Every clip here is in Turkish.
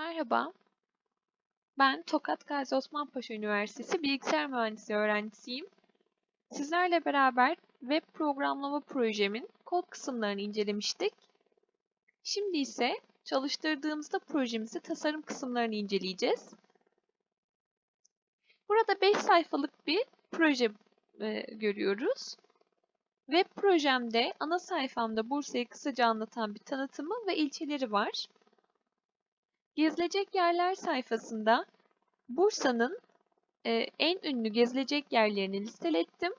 Merhaba, ben Tokat Gazi Osman Paşa Üniversitesi Bilgisayar Mühendisliği öğrencisiyim. Sizlerle beraber web programlama projemin kod kısımlarını incelemiştik. Şimdi ise çalıştırdığımızda projemizi tasarım kısımlarını inceleyeceğiz. Burada 5 sayfalık bir proje e, görüyoruz. Web projemde ana sayfamda Bursa'yı kısaca anlatan bir tanıtımı ve ilçeleri var. Gezilecek yerler sayfasında Bursa'nın e, en ünlü gezilecek yerlerini listelettim.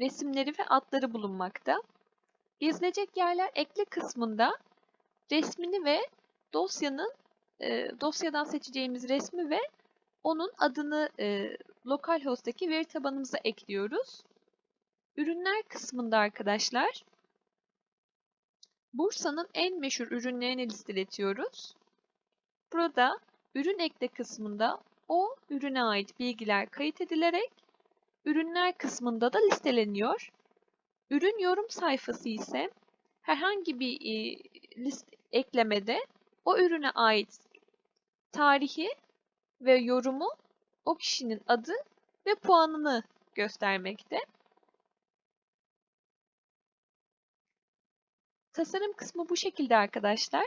Resimleri ve adları bulunmakta. Gezilecek yerler ekle kısmında resmini ve dosyanın e, dosyadan seçeceğimiz resmi ve onun adını e, localhost'taki veri tabanımıza ekliyoruz. Ürünler kısmında arkadaşlar Bursa'nın en meşhur ürünlerini listeletiyoruz. Burada ürün ekle kısmında o ürüne ait bilgiler kayıt edilerek ürünler kısmında da listeleniyor. Ürün yorum sayfası ise herhangi bir e, list eklemede o ürüne ait tarihi ve yorumu o kişinin adı ve puanını göstermekte. Tasarım kısmı bu şekilde arkadaşlar.